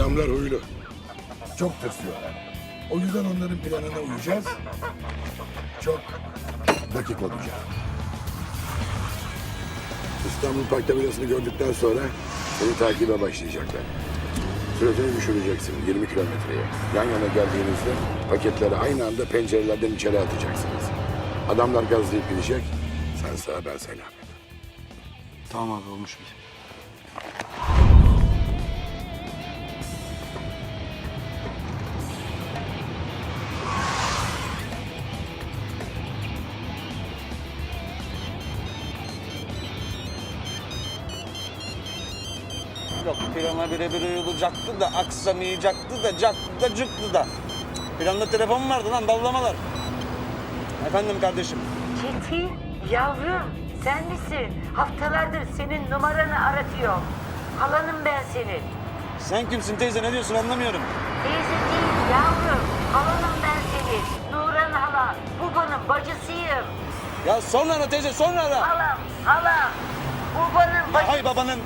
Adamlar huylu. Çok tırsıyorlar. O yüzden onların planına uyacağız. Çok dakik olacağız. İstanbul Park tabelasını gördükten sonra seni takibe başlayacaklar. Süratini düşüreceksin 20 kilometreye. Yan yana geldiğinizde paketleri aynı anda pencerelerden içeri atacaksınız. Adamlar gazlayıp gidecek. Sen sağ ben selamet. Tamam abi olmuş bil. Yok plana birebir uyulacaktı da aksamayacaktı da caktı da cıktı da. Planda telefon vardı lan dallamalar. Efendim kardeşim. Çetin, yavrum sen misin? Haftalardır senin numaranı aratıyorum. Halanım ben senin. Sen kimsin teyze ne diyorsun anlamıyorum. Teyze değil yavrum. Halanım ben senin. Nuran hala. Babanın bacısıyım. Ya sonra ara teyze sonra ara. Halam, halam. Babanın bacısı. Hay babanın.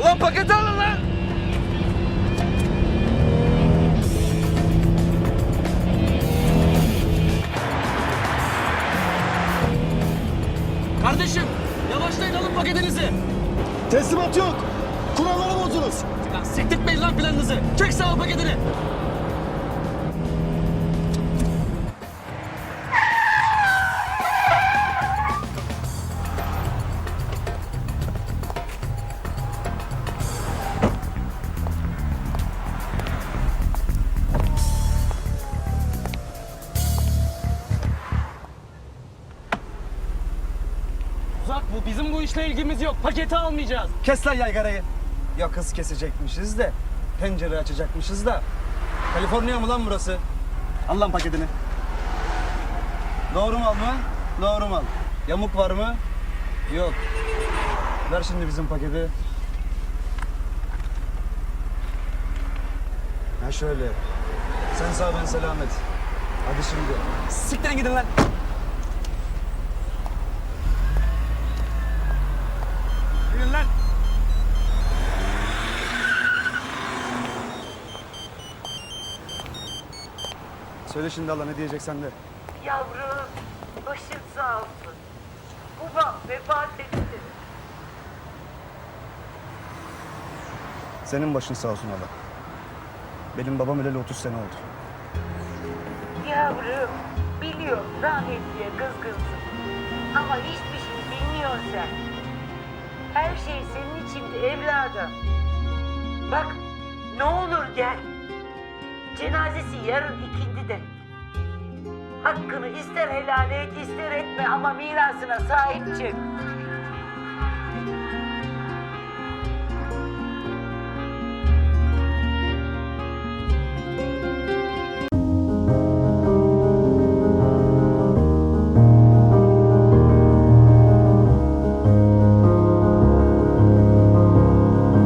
Ulan paketi alın lan. Kardeşim yavaşlayın alın paketinizi. Teslimat yok. Kuralları bozdunuz. Lan siktirtmeyin lan planınızı. Çek sağ ol paketini. Uzak bu. Bizim bu işle ilgimiz yok. Paketi almayacağız. Kes lan yaygarayı. Ya kız kesecekmişiz de. Pencere açacakmışız da. Kaliforniya mı lan burası? Al lan paketini. Doğru mal mı? Doğru mal. Yamuk var mı? Yok. Ver şimdi bizim paketi. Ha şöyle. Sen sağ ben selamet. Hadi şimdi. Siktirin gidin lan. Söyle şimdi Allah ne diyeceksen de. Yavrum, başın sağ olsun. Babam vefat etti. Senin başın sağ olsun Allah. Benim babam öleli 30 sene oldu. Yavrum, biliyorum rahmetliye kızgınsın. Ama hiçbir şey bilmiyorsun sen. Her şey senin içindi evladım. Bak, ne olur gel. Cenazesi yarın ikindide. Hakkını ister helal et, ister etme ama mirasına sahip çık.